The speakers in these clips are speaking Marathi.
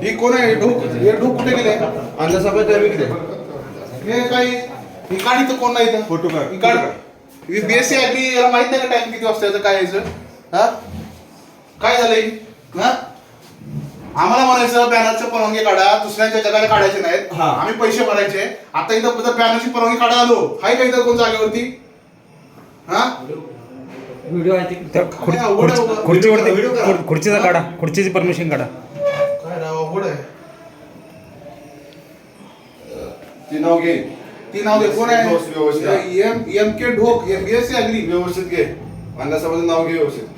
ही कोण आहे? ढूक हे ढूक कुठे गेले? अन्ना साहेब टायमिंग दे हे काही ही काढी तर कोण नाही इथं? फोटो काढ. ही काढ ही बीएससी ऍग्री याला माहीत नाही का टाइम किती वाजता याचं काय यायचं? हा? काय झालंय? हा? आम्हाला म्हणायचं बॅनरच्या परवानगी काढा दुसऱ्यांच्या जगाला काढायचे नाहीत. आम्ही पैसे भरायचे. आता इथं बॅनरची परवानगी काढायला आलो? हाय का इथं कोण जागेवरती? हा? व्हिडिओ आहे त्या काय खुर्ची- अवघड आहे खुर्ची- बाबा. खुर्चीवरती व्हिडिओ करा. खुर- खुर्चीचा काढा खुर्चीची परमिशन काढा. काय राव अवघड आहे. ती नाव घे. ती नाव दे कोण आहे? व्यवस्थित, व्यवस्थित. M M K Dhok BSc agri व्यवस्थित घे. साहेबांचं नाव घे व्यवस्थित.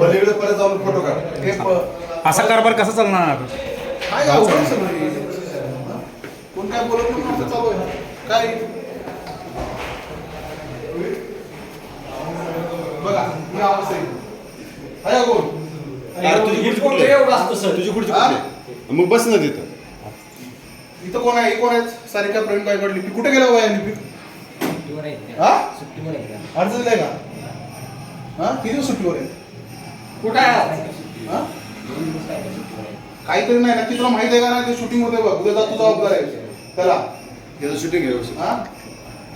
पलीकडे परत जाऊन फोटो काढ. हे प- असा कारभार कसा चालणार काय अवघड आहे सगळं हे. कोण काय बोलत नाही चालू आहे? काय? बघा ही अवस्था आहे आहे का कोण? अरे तुझी खुर्ची कुठली? आहे? एवढं असतं सर? तुझी हा? कुठली? आहे? मग बस ना तिथं. इथं कोण आहे? ही कोण आहेत? सारिका प्रवीण गायकवाड लिपी कुठे गेला बाया लिपी सुट्टीवर आहे हा? सुट्टीवर आहे? अर्ज दिलाय का? हा? किती सुट्टीवर आहे? कुठं आहे हा? दोन दिवस काय सुट्टीवर आहे. काहीतरी नाही नक्की तुला माहीत आहे का नाही? ते शूटिंग होते बघ. उद्या जा तू जबाबदार आहे. त्याला त्याचं शूटिंग घे व्यवस्थित. हा?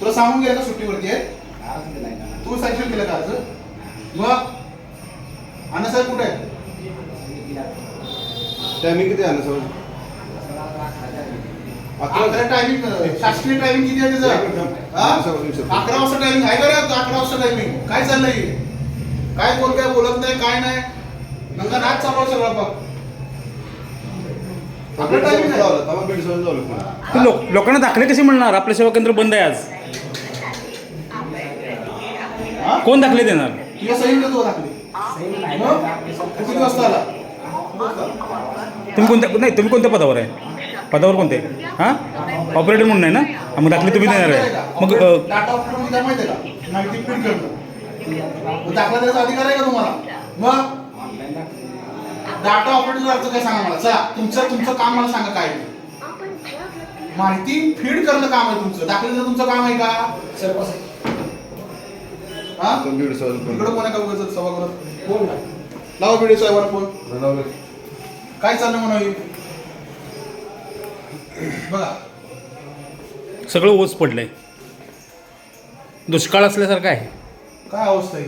तुला सांगून गेलं का सुट्टीवरती आहे आज दिलाय का? तू सँक्शन केलं का अर्ज मग? अण्णासाहेब कुठे आहे टायमिंग किती आहे साहेब अकरा टायमिंग शासकीय टायमिंग किती आहे त्याचं? हा? अकरा वाजता टायमिंग आहे का अकरा? वाजता टायमिंग काय चाललंय? काय कोण काय बोलत नाही काय नाही? नंतर नाच चालू आहे सगळं बघ. लोक लोकांना दाखले कसे मिळणार आपलं सेवा केंद्र बंद आहे आज? कोण दाखले देणार? तुझ्या सही दाखले तू स्वतः- किती वाजता आला? तुम्ही कोणत्या नाही तुम्ही कोणत्या पदावर आहे? पदावर कोणते? हां? ऑपरेटर म्हणून आहे ना? हा, मग दाखले तुम्ही देणार आहे. मग डाटा ऑपरेटर काय माहिती आहे का? माहिती प्रिंट मग दाखला द्यायचा अधिकार आहे का तुम्हाला? मग. डाटा ऑपरेटर अर्थ काय सांगा मला? चला तुमचं तुमचं काम मला सांगा काय. माहिती फीड करणं काम आहे तुमचं. दाखल्याचं तुमचं काम आहे का? सर. हा? बीड इकडं. कोण आहे का उगाच सभागृहात कोण? नाही. लावा व्हिडिओ साहेबांना फोन. काय चाललं म्हणा हे? बघा. सगळं ओझ पडलंय. दुष्काळ असल्यासारखं आहे. काय अवस्था आहे?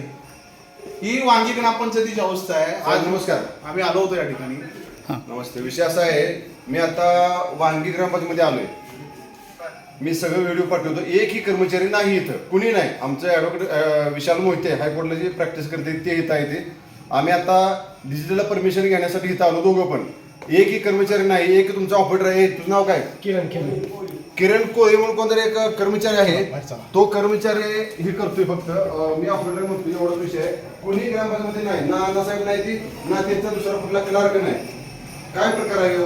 ही वांगी ग्रामपंचायतीची अवस्था आहे. आज आज नमस्कार. आम्ही आलो होतो या ठिकाणी. नमस्ते. विषय असा आहे मी आता वांगी ग्रामपंचायतीमध्ये आलोय. मी सगळं व्हिडिओ पाठवतो. एकही कर्मचारी नाही इथं. कुणी नाही. आमचं ॲडव्होकेट विशाल मोहिते हायकोर्टला जे प्रॅक्टिस करते ते इथं आहे ते. आम्ही आता डिजिटल परमिशन घेण्यासाठी इथं आलो दोघं पण. एकही कर्मचारी नाही. एक तुमचा ऑपरेटर आहे. तुझं नाव काय? किरण किरण किरण कोळी म्हणून कोणतरी एक कर्मचारी आहे. तो कर्मचारी हे करतोय फक्त. मी ऑपरेटर म्हणतो एवढाच विषय आहे. कोणी ग्रामपंचायतीमध्ये नाही. ना अण्णासाहेब नाही ती ना त्यांचा दुसरा कुठला क्लार्क नाही. काय प्रकार आहे?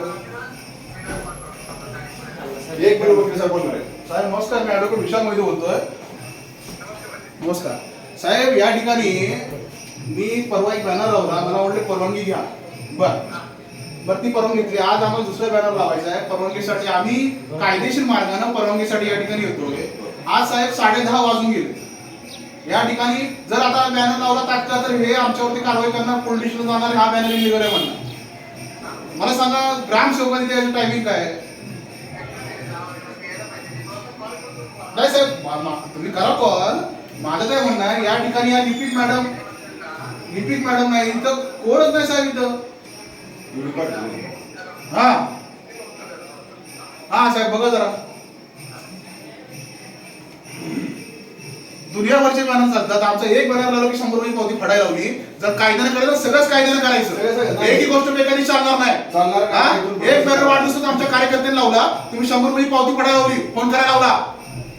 एक मिनिट वकील साहेब बोलणार आहे. साहेब नमस्कार मी ॲडव्होकेट विशाल मोहिते बोलतोय. नमस्कार. साहेब या ठिकाणी मी परवा एक बॅनर लावला. मला वाटले परवानगी घ्या. बर. बर ती परवानगी घेतली. आज आम्हाला दुसरा बॅनर लावायचा आहे. परवानगीसाठी आम्ही कायदेशीर मार्गाने परवानगीसाठी या ठिकाणी येतो आज साहेब साडे दहा वाजून गेले. या ठिकाणी जर आता बॅनर लावला तात्काळ तर हे आमच्यावरती कारवाई करणार. पोलीस स्टेशनला जाणार. हा बॅनर इलिगल आहे म्हणणार. मला सांगा ग्रामसेवकांनी त्याचं टायमिंग काय आहे? नाही साहेब तुम्ही करा कॉल माझं काय म्हणणं आहे या ठिकाणी या लिपिक मॅडम. लिपिक मॅडम नाही इथं कोणच नाही साहेब इथं. हा. हा साहेब बघा जरा. दुनियाभरचे बॅनर चालतात आमचं एक बॅनर लावलं की शंभर रुपये पावती फडायला लावली. जर कायद्याने करायचं सगळंच कायद्याने करायचं. एकही गोष्ट बेकारी चालणार नाही. एक बॅनर वाढदिवस आमच्या कार्यकर्त्यांनी लावला. तुम्ही शंभर रुपये पावती पडायला लावली. फोन करायला लावला.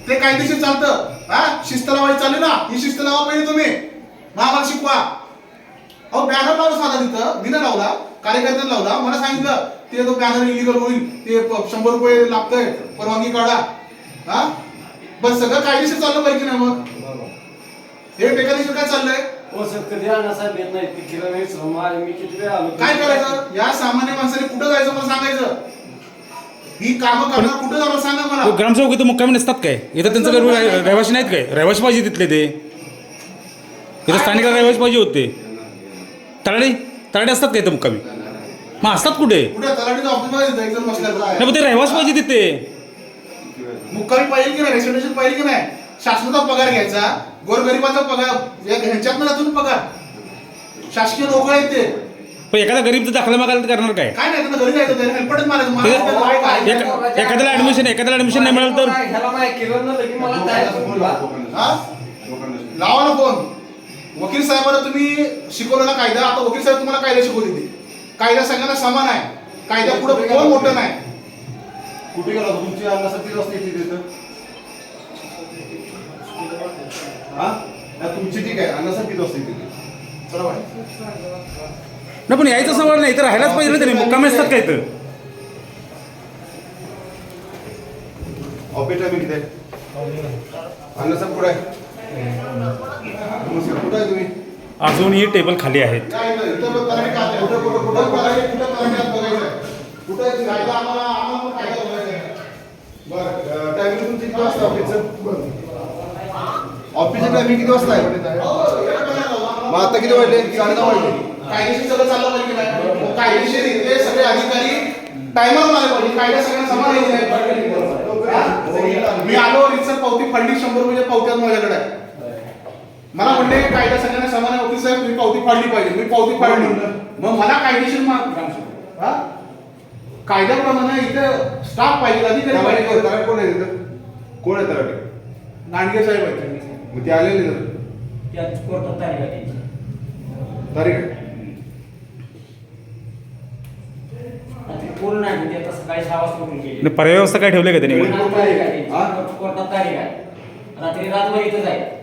ते कायदेशीर चालतं. हा? शिस्त लावायची चालली ना ही शिस्त लावा पाहिजे तुम्ही. मग आम्हाला शिकवा. अहो बॅनर लावला साधा तिथं मी लावला कार्यकर्त्यांनी लावला मला सांगितलं ते तो बॅनर इलिगल होईल ते शंभर रुपये लागतंय परवानगी काढा. हा? बस सगळं कायदेशीर चाललं पाहिजे ना मग. हे बेकायदेशीर काय चाललंय? हो काय करायचं? या सामान्य माणसाने कुठं जायचं मला सांगायचं? ही कामं करणार कुठं जाणार सांगा मला? ग्रामसेवक इथं मुक्कामी नसतात काय? इथं त्यांचं काही रहिवाशी नाहीत काय? रहिवाशी पाहिजे तिथले ते. इथं स्थानिक रहिवासी पाहिजे होते. तराडे तराडे असतात का इथं मुक्कामी? मग असतात कुठे? कुठे? एकदम नाही पण ते रहिवास पाहिजे तिथे. मुक्कामी पाहिजे की नाही? रेसिडेन्शियल पाहिजे की नाही? शासनाचा पगार घ्यायचा गोरगरिबाचा पगार या ह्यांच्यातनं जातो ना पगार. शासकीय नोकर आहेत ते. पण एखादा गरीब दाखला मागायला तर करणार काय? काय नाही त्यांना घरी जायचं त्याने हेल्पटच मारायचं मला ते- त्याचं काय काय? एक- एखाद्याला ऍडमिशन एखाद्याला ऍडमिशन नाही मिळालं तर? ह्याला माहिती मला. हा? लावा ना फोन वकील साहेबांना तुम्ही शिकवलेला कायदा आता वकील साहेब तुम्हाला कायदा शिकवते ते कायदा सगळ्यांना समान आहे. कायदा पुढे कोण मोठं नाही. कुठे गेला होता? तुमची अन्नासाठी किती वाजता येते तिथं हा? नाही, तुमची ठीक आहे. अन्नासाठी किती वाजता येते चला बाय. नाही पण यायचं सवाल नाही तर राहायलाच पाहिजे ना त्यांनी. मुक्कामी असतात काय तर किती? आहे अन्नासाहेब कुठे आहे? नमस्कार कुठे आहे तुम्ही? अजूनही टेबल खाली आहेत. इथं आहे? कुठं- कुठं- कुठं तलाठी- कुठं तलाठी आहे बघायचं आहे. कुठं आहे ते कायदा आम्हाला आम्हाला पण कायदा बघायचा आहे. बरं तुमची किती वाजता ऑफिसचं ऑफिसचं टायमिंग किती वाजता आहे? मग आता किती वाजले? साडे दहा वाजले. कायदेशीर सगळं चाललं पाहिजे की नाही? कायदेशीर इथले सगळे अधिकारी टायमर आले पाहिजे. कायदा सगळ्यांना समान नाही? हा? मी आलो रितसर पावती फाडली शंभर रुपये पावत्यात माझ्याकडे आहे. मला म्हणले कायदा सगळ्यांना समान आहे. वकील साहेब तुम्ही पावती फाडली पाहिजे. मी पावती फाडली. मग मला कायदेशीर माग? कायद्याप्रमाणे इथं स्टाफ पाहिजे अधिकारी पाहिजे. कोण आहे? तिथं कोण आहे तलाठी? नांडगे साहेब आहेत. मग ते आलेले ना? तारीख. तारीख आहे आणि ते पूर्ण नाही ते आता सकाळी सहा वाजता उठून गेले. आणि पर्याय व्यवस्था काय ठेवले का त्यांनी मग? कोर्टात तारीख आहे त्यांची. हा? कोर्टात तारीख आहे रात्री रातभर इथंच आहे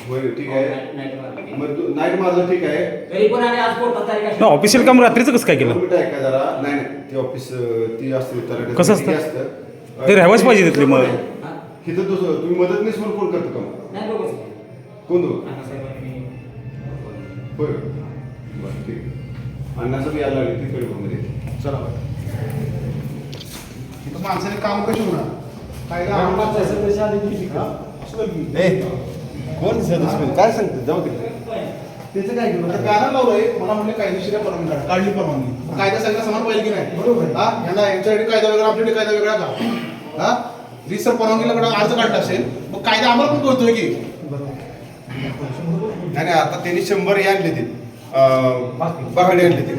होय ठीक आहे नाईट मार्केट. मग तू नाईट माझं ठीक आहे तरी पण आणि आज कोर्टात तारीख आहे ना ऑफिशियल काम रात्रीचं कसं काय केलं जरा नाही नाही ते ऑफिस अं, ती असते कसं असतं? ती असतं ते रहिवास पाहिजे तिथले मग. हा? तिथं दुसरं तुम्ही मदतनीस म्हणून कोण करतो का नाही कोण दोघं होय बरं ठीक आहे अण्णाचं यायला लागले ती मध्ये चला बाय इथं माणसाने काम कशी होणार? कायदा आम्हाला सदस्य आले की? हा? असलं की. कोण सदस्य काय सांगते? जाऊ दे. त्याचं काय केलं? तर बॅनर लावलंय मला म्हणले कायदेशीर परवानगी काढ. काढली परवानगी. कायदा सगळ्या समान पाहिजे की नाही? बरोबर. हा? यांना यांच्याकडे कायदा वेगळा आपल्याकडे कायदा वेगळा का? हा? रिसर परवानगीला कडे अर्ज काढला असेल मग कायदा आम्हाला पण कळतोय की. नाही आता त्यांनी शंभर हे आणले ते. अं, बाकडे आणले ते.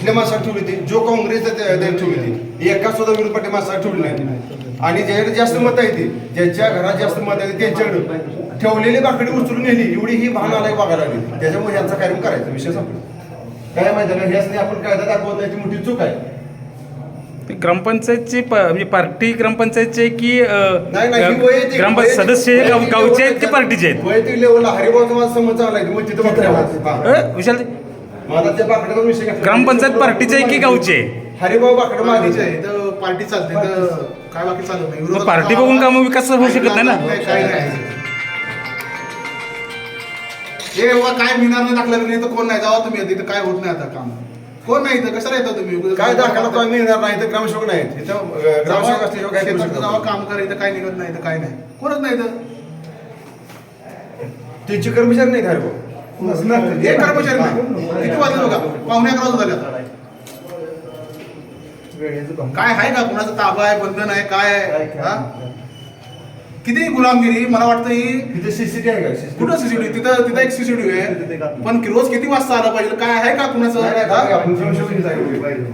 कुठल्या माणसाला ठेवली ती? जो काँग्रेस त्यांनी ठेवली एका सुद्धा विरोध पाठी माणसाला ठेवली नाही. आणि ज्याच्याकडे जास्त मत आहे ती ज्यांच्या घरात जास्त मत आहे त्यांच्याकडे ठेवलेली बाकडी उचलून नेली. एवढी ही भान आलाय बघायला लागली. त्याच्यामुळे यांचा कार्यक्रम करायचा विषय संपला. काय माहिती का ह्याच आपण कायदा दाखवत नाही ती मोठी चूक आहे. ग्रामपंचायतची म्हणजे पार्टी ग्रामपंचायतची की नाही नाही ही ग्रामपंचायत सदस्य गावचे आहेत की पार्टीचे आहेत? वैयक्तिक लेवलला माझा संमत चांगला आहे मग तिथं विशाल माझा त्या बाकड्याचा विषय घेतला. ग्रामपंचायत पार्टीचे आहे की गावचे? हरिभाऊ बाकडे माझे आहे इथं पार्टी चालते इथं काय बाकी चालत नाही मग विरोधात पार्टी. बघून कामं विकास होऊ शकत नाही ना? काय नाही. हे बाबा काय मिळणार नाही नाही तर कोण नाही? जावा तुम्ही इथं काय होत नाही आता काम? कोण नाही इथं? कशाला येतो तुम्ही? काय दाखला तो आम्ही येणार नाही? तर ग्रामसेवक नाहीत इथं अं, ग्रामसेवक असल्याशिवाय काय करू शेतात जावा नाही. काम करा इथं काय निघत नाही इथं काय नाही. कोणच नाही इथं. त्यांचे कर्मचारी नाही हरिभाऊ? एक कर्मचारी नाही. किती वाजले बघा पावणे अकरा वाजता झाले काय आहे का? कुणाचा ताबा आहे? बंधन आहे? काय आहे? हा? किती गुलामगिरी? मला वाटतं ही तिथे सीसीटीव्ही आहे का? कुठं सीसीटीव्ही तिथं तिथं एक सीसीटीव्ही आहे. पण रोज किती वाजता आला पाहिजे? काय आहे का कुणाचं? नाही, नाही, हा? नाही, आपण ग्रामसेवकाची जागा पाहिजे.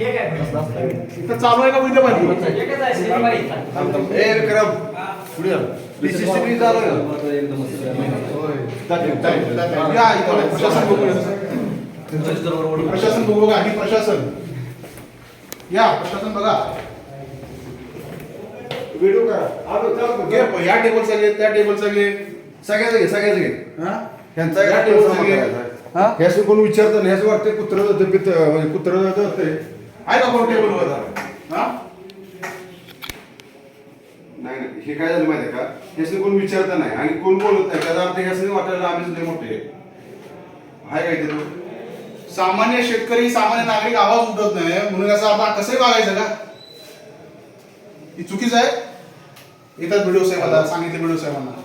एक आहे. इथं चालू आहे का उद्या पाहिजे प्रशासन बघू बघा ही प्रशासन या प्रशासन बघा व्हिडिओ करा. या टेबलचा घे त्या टेबलचा घे सगळ्याचं घे सगळ्याचं घे हा? ह्यांचा या टेबल हा? ह्याचं कोण विचारतं ह्याच वाटते कुत्र जातं म्हणजे कुत्र जातं आहे का कोण टेबलवर हा नाही नाही हे काय झालं माहिती आहे का? ह्याचं कोण विचारता नाही आणि कोण बोलत नाही. त्याचा अर्थ ह्याचं वाटायला आम्ही सुद्धा मोठे आहे. काय ते सामान्य शेतकरी सामान्य नागरिक आवाज उठत नाही. म्हणून याचा अर्थ कसंही वागायचं का? ही चुकीचं आहे. येतात व्हिडिओ साहेबाला सांगितले व्हिडिओ साहेबांना.